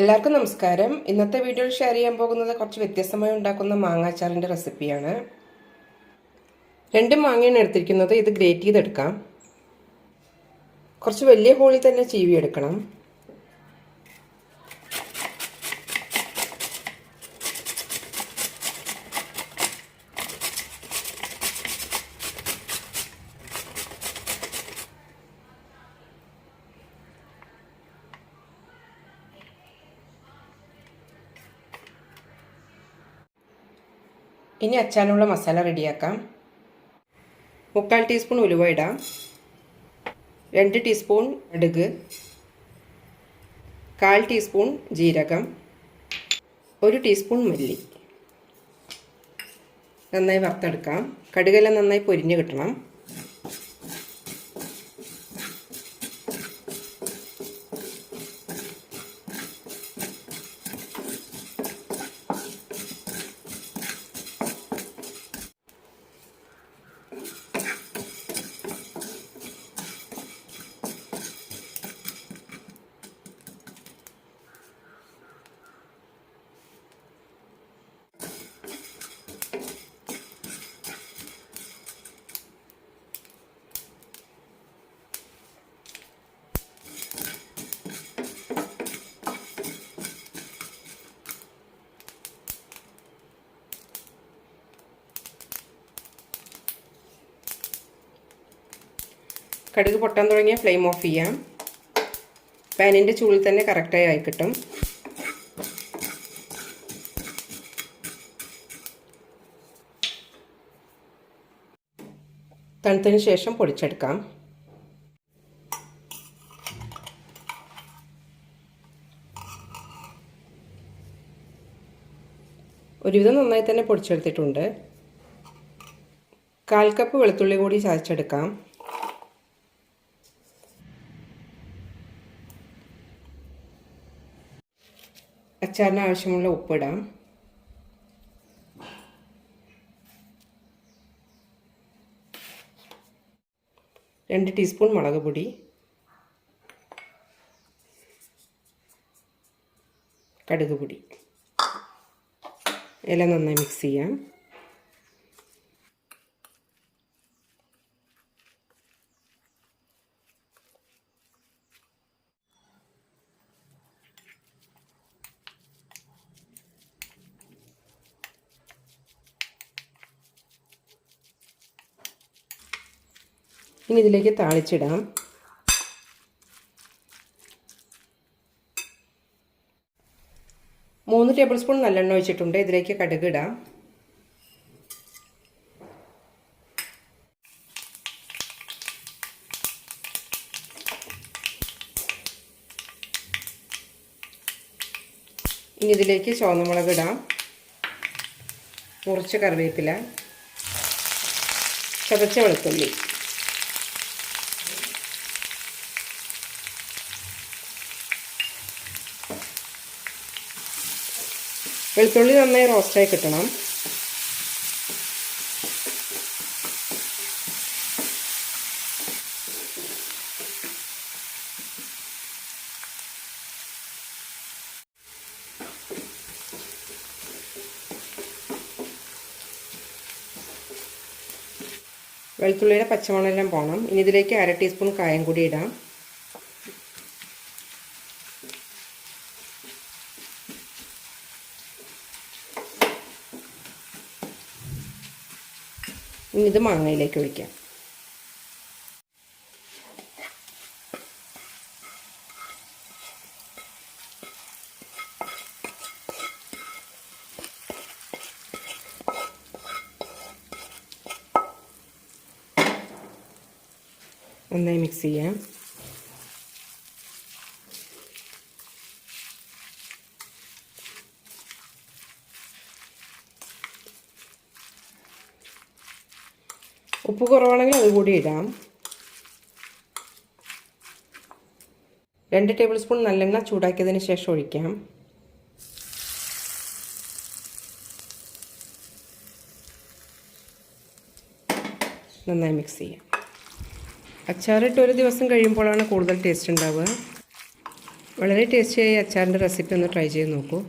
എല്ലാവർക്കും നമസ്കാരം. ഇന്നത്തെ വീഡിയോയിൽ ഷെയർ ചെയ്യാൻ പോകുന്നത് കുറച്ച് വ്യത്യസ്തമായി ഉണ്ടാക്കുന്ന മാങ്ങാച്ചാറിന്റെ റെസിപ്പിയാണ് രണ്ട് മാങ്ങയാണ് എടുത്തിരിക്കുന്നത്. ഇത് ഗ്രേറ്റ് ചെയ്തെടുക്കാം. കുറച്ച് വലിയ ഹോളിൽ തന്നെ ചീവി ഇനി അച്ചാനുള്ള മസാല റെഡിയാക്കാം. മുക്കാൽ ടീസ്പൂൺ ഉലുവ ഇടാം. രണ്ട് ടീസ്പൂൺ കടുക് കാൽ ടീസ്പൂൺ ജീരകം. ഒരു ടീസ്പൂൺ മല്ലി. നന്നായി വറുത്തെടുക്കാം. കടുകെല്ലാം നന്നായി പൊരിഞ്ഞ് കിട്ടണം. കടുക് പൊട്ടാൻ തുടങ്ങിയ ഫ്ലെയിം ഓഫ് ചെയ്യാം. പാനിന്റെ ചൂളിൽ തന്നെ കറക്റ്റായി ആയി കിട്ടും തണുത്തതിന് ശേഷം പൊടിച്ചെടുക്കാം. ഒരുവിധം നന്നായി തന്നെ പൊടിച്ചെടുത്തിട്ടുണ്ട്. കാൽ കപ്പ് വെളുത്തുള്ളി കൂടി ചതച്ചെടുക്കാം. അച്ചാറിന് ആവശ്യമുള്ള ഉപ്പിടാം. രണ്ട് ടീസ്പൂൺ മുളക് പൊടി. കടുക് പൊടി. എല്ലാം നന്നായി മിക്സ് ചെയ്യാം. ഇനി ഇതിലേക്ക് താളിച്ചിടാം. മൂന്ന് ടേബിൾ സ്പൂൺ നല്ലെണ്ണ ഒഴിച്ചിട്ടുണ്ട്. ഇതിലേക്ക് കടുക് ഇടാം. ഇനി ഇതിലേക്ക് ചുവന്നമുളക് ഇടാം. മുറിച്ച കറിവേപ്പില. ചതച്ച വെളുത്തുള്ളി. വെളുത്തുള്ളി നന്നായി റോസ്റ്റായി കിട്ടണം. വെളുത്തുള്ളിയുടെ പച്ചമണെല്ലാം പോകണം ഇനി ഇതിലേക്ക് അര ടീസ്പൂൺ കായം കൂടി ഇടാം. ഇനി ഇത് മാങ്ങയിലേക്ക് ഒഴിക്കാം. നന്നായി മിക്സ് ചെയ്യാം. ഉപ്പ് കുറവാണെങ്കിൽ അതുകൂടി ഇടാം. രണ്ട് ടേബിൾ സ്പൂൺ നല്ലെണ്ണ ചൂടാക്കിയതിന് ശേഷം ഒഴിക്കാം. നന്നായി മിക്സ് ചെയ്യാം. അച്ചാറിട്ട് ഒരു ദിവസം കഴിയുമ്പോഴാണ് കൂടുതൽ ടേസ്റ്റ് ഉണ്ടാവുക. വളരെ ടേസ്റ്റിയായി അച്ചാറിന്റെ റെസിപ്പി ഒന്ന് ട്രൈ ചെയ്ത് നോക്കൂ.